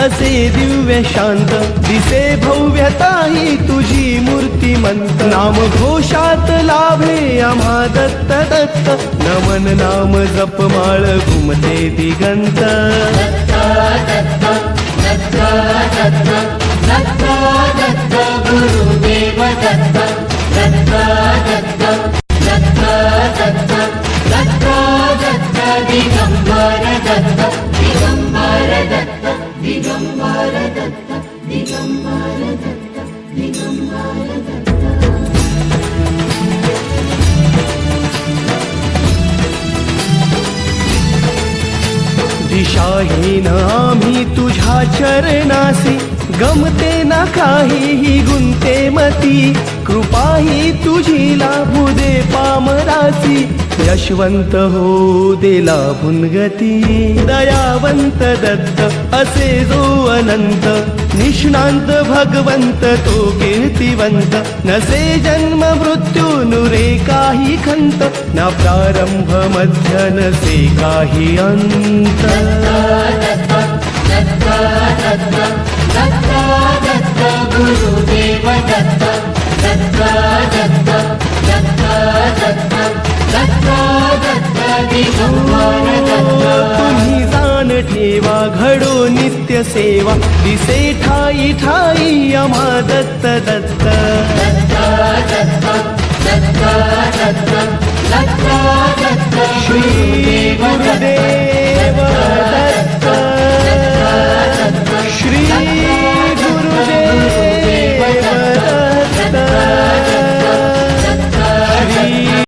असे दिव्य शांत दिसे भव्यताही तुझी मूर्तिमंत नाम घोषात लाभे आम्हा दत्त दत्त नमन नाम जपमाळ घुमते दिगंत दत्त दत्त दत्त दिगंबर दत्त दिगंबर दत्त दिशाहीन आम्ही तुझ्या चरणासी गमते ना काहीही गुंते मती कृपाही तुझी लाभ. रामरासी यशवंत हो देला भुनगती दयावंत दत्त असे जो अनंत. निष्णांत भगवंत तो कीर्तिवंत. नसे जन्म मृत्यू नुरे काही खंत. ना प्रारंभ मध्य नसे काही अंत. तुम्ही जाण ठेवा घडो नित्य सेवा. दिसे ठाई ठाई अमा दत्त दत्त. श्री